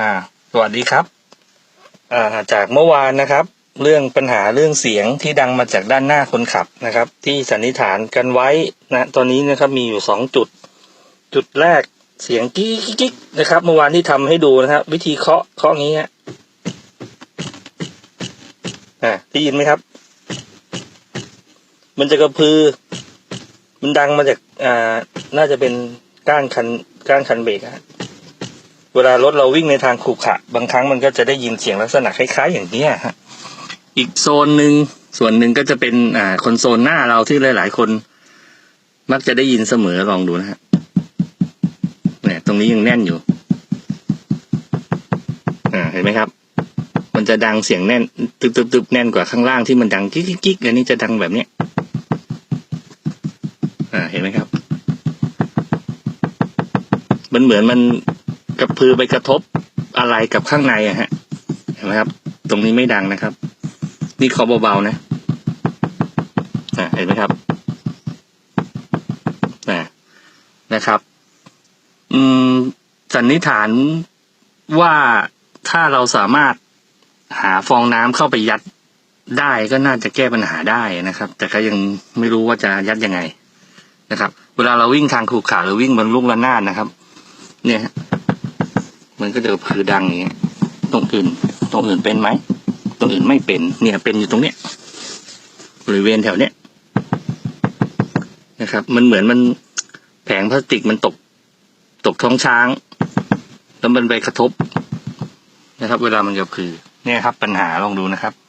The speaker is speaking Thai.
อ่า สวัสดีครับ อ่า จากเมื่อวานนะครับ เรื่องปัญหาเรื่องเสียงที่ดังมาจากด้านหน้าคนขับนะครับ ที่สันนิษฐานกันไว้นะ ตอนนี้นะครับมีอยู่สองจุด จุดแรกเสียงกิ๊กกิ๊กนะครับ เมื่อวานที่ทำให้ดูนะครับ วิธีเคาะเคาะงี้ฮะอ่าได้ยินไหมครับ มันจะกระพือ มันดังมาจากอ่าน่าจะเป็นก้านคันก้านคันเบรกฮะ เวลารถเราวิ่งในทางขรุขระบางครั้งมันก็จะได้ยินเสียงลักษณะคล้ายๆ อย่างเนี้ยฮะอีกโซนหนึ่งส่วนหนึ่งก็จะเป็นอ่าคอนโซลหน้าเราที่หลาย ๆ คน มักจะได้ยินเสมอลองดูนะฮะเนี่ยตรงนี้ยังแน่นอยู่ อ่าเห็นไหมครับ มันจะดังเสียงแน่นตึบๆแน่นกว่าข้างล่างที่มันดังกิ๊กกิ๊กๆอันนี้จะดังแบบเนี้ยอ่าเห็นไหมครับ มันเหมือนมัน กระพือไปกระทบอะไรกับข้างในอะฮะเห็นไหมครับ ตรงนี้ไม่ดังนะครับ นี่เคาะเบาๆนะอ่าเห็นไหมครับอ่านะครับ อืมสันนิษฐานว่าถ้าเราสามารถหาฟองน้ำเข้าไปยัดได้ก็น่าจะแก้ปัญหาได้นะครับ แต่ก็ยังไม่รู้ว่าจะยัดยังไงนะครับ เวลาเราวิ่งทางขรุขระหรือวิ่งบนลูกระนาดนะครับ เนี่ย มันก็จะคือดังอย่างเงี้ยตรงอื่น ตรงอื่นเป็นไหม ตรงอื่นไม่เป็น เนี่ยเป็นอยู่ตรงเนี้ยบริเวณแถวเนี้ยนะครับ มันเหมือนมันแผงพลาสติกมันตก ตกท้องช้าง แล้วมันไปกระทบนะครับ เวลามันกระพือเนี่ยครับ ปัญหาลองดูนะครับ